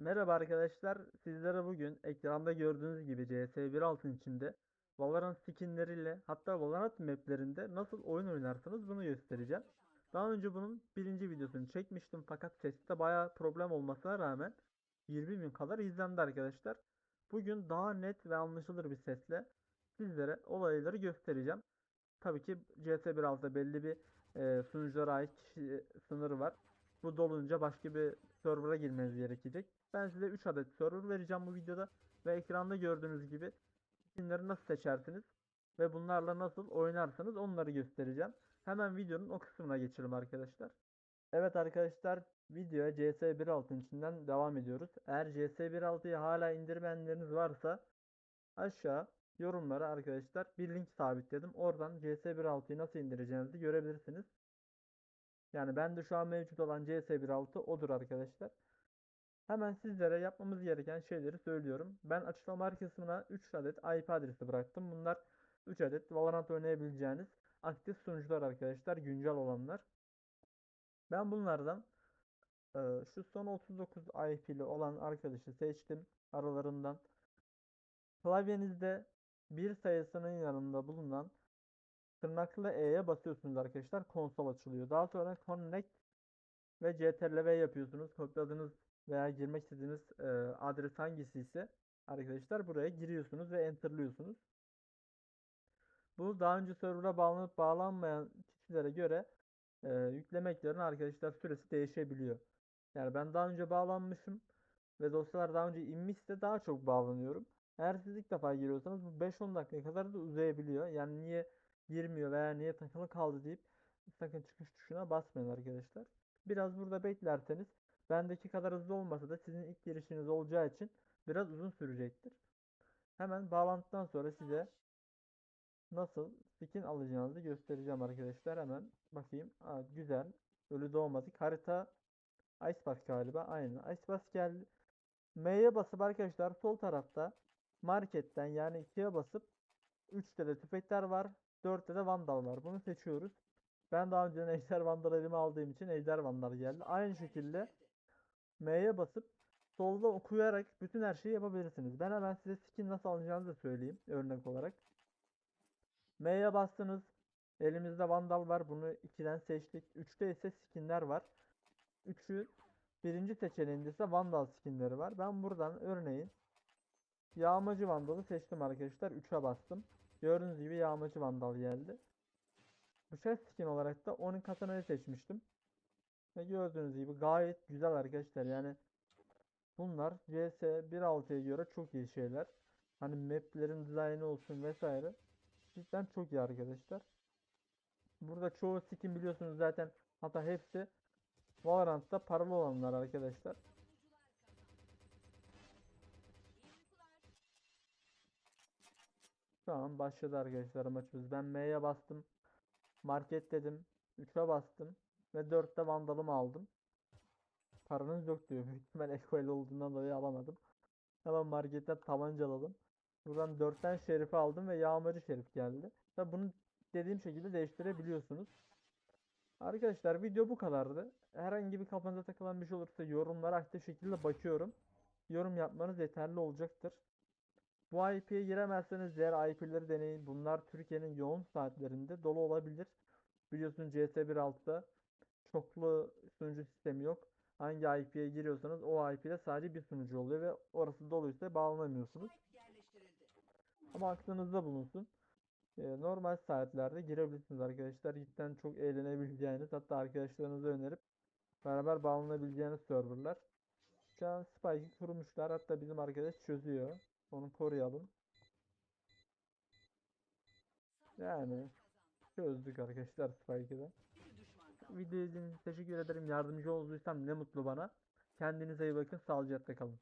Merhaba arkadaşlar. Sizlere bugün ekranda gördüğünüz gibi CS 1.6'ın içinde Valorant skinleriyle hatta Valorant maplerinde nasıl oyun oynarsınız bunu göstereceğim. Daha önce bunun birinci videosunu çekmiştim fakat seste bayağı problem olmasına rağmen 20 bin kadar izlendi arkadaşlar. Bugün daha net ve anlaşılır bir sesle sizlere olayları göstereceğim. Tabii ki CS 1.6'da belli bir e, sunuculara ait kişi sınırı var. Bu dolunca başka bir server'a girmeniz gerekecek. Ben size 3 adet server vereceğim bu videoda ve ekranda gördüğünüz gibi skinleri nasıl seçersiniz ve bunlarla nasıl oynarsanız onları göstereceğim. Hemen videonun o kısmına geçelim arkadaşlar. Evet arkadaşlar videoya CS 1.6'ın içinden devam ediyoruz. Eğer CS 1.6'yı hala indirmeyenleriniz varsa aşağı yorumlara arkadaşlar bir link sabitledim. Oradan CS 1.6'yı nasıl indireceğinizi görebilirsiniz. Yani ben de şu an mevcut olan CS 1.6 odur arkadaşlar. Hemen sizlere yapmamız gereken şeyleri söylüyorum. Ben açıklama kısmına 3 adet IP adresi bıraktım. Bunlar 3 adet Valorant oynayabileceğiniz aktif sunucular arkadaşlar. Güncel olanlar. Ben bunlardan e, şu son 39 IP'li olan arkadaşı seçtim. Aralarından klavyenizde bir sayısının yanında bulunan tırnaklı E'ye basıyorsunuz arkadaşlar. Konsol açılıyor. Daha sonra Connect ve CTRL-V yapıyorsunuz. Kopyaladığınız veya girmek istediğiniz e, adres hangisi ise arkadaşlar buraya giriyorsunuz ve enterlıyorsunuz. Bu daha önce server'a bağlanıp bağlanmayan kişilere göre e, yüklemeklerin arkadaşlar süresi değişebiliyor. Yani ben daha önce bağlanmışım ve dosyalar daha önce inmişse daha çok bağlanıyorum. Eğer siz ilk defa giriyorsanız bu 5-10 dakika kadar da uzayabiliyor. Yani niye girmiyor veya niye takılı kaldı deyip sakın çıkış tuşuna basmayın arkadaşlar. Biraz burada beklerseniz bendeki kadar hızlı olmasa da sizin ilk girişiniz olacağı için biraz uzun sürecektir. Hemen bağlantıdan sonra size nasıl skin alacağınızı göstereceğim arkadaşlar. Hemen bakayım. Aa, güzel. Ölü doğmadık. Harita Icepass galiba. Aynen. Icepass geldi. M'ye basıp arkadaşlar sol tarafta marketten yani 2'ye basıp 3'te de tüfekler var. 4'te de vandal var. Bunu seçiyoruz. Ben daha önceden ejder vandal elime aldığım için ejder vandal geldi. Aynı şekilde M'ye basıp solda okuyarak bütün her şeyi yapabilirsiniz. Ben hemen size skin nasıl alacağınızı söyleyeyim örnek olarak. M'ye bastınız. Elimizde vandal var. Bunu 2'den seçtik. 3'te ise skinler var. 3'ü birinci seçeneğinde ise vandal skinleri var. Ben buradan örneğin yağmacı vandalı seçtim arkadaşlar. 3'e bastım. Gördüğünüz gibi yağmacı vandal geldi. Bıçak skin olarak da onun katanayı seçmiştim. Ve gördüğünüz gibi gayet güzel arkadaşlar. Yani bunlar CS 1.6'ya göre çok iyi şeyler. Hani maplerin dizaynı olsun vesaire. Cidden çok iyi arkadaşlar. Burada çoğu skin biliyorsunuz zaten hatta hepsi Valorant'ta paralı olanlar arkadaşlar. Şu an başladı arkadaşlar maçımız. Ben M'ye bastım. Market dedim. 3'e bastım. Ve 4'te vandalımı aldım. Paranız yok diyor. Büyük ihtimal olduğundan dolayı alamadım. Hemen marketten tabanca alalım. Buradan 4'ten şerifi aldım ve yağmacı şerif geldi. Tabi bunu dediğim şekilde değiştirebiliyorsunuz. Arkadaşlar video bu kadardı. Herhangi bir kafanıza takılan bir şey olursa yorumlara aktif şekilde bakıyorum. Yorum yapmanız yeterli olacaktır. Bu IP'ye giremezseniz diğer IP'leri deneyin. Bunlar Türkiye'nin yoğun saatlerinde dolu olabilir. Biliyorsunuz CS 1.6'da çoklu sunucu sistemi yok. Hangi IP'ye giriyorsanız o IP'de sadece bir sunucu oluyor ve orası doluysa bağlanamıyorsunuz. Ama aklınızda bulunsun. Ee, normal saatlerde girebilirsiniz arkadaşlar. Cidden çok eğlenebileceğiniz hatta arkadaşlarınıza önerip beraber bağlanabileceğiniz serverlar. Şu an Spike'ı kurmuşlar. Hatta bizim arkadaş çözüyor. Onu koruyalım. Yani çözdük arkadaşlar Spike'ı da. Video izlediğiniz için teşekkür ederim. Yardımcı olduysam ne mutlu bana. Kendinize iyi bakın. Sağlıcakla kalın.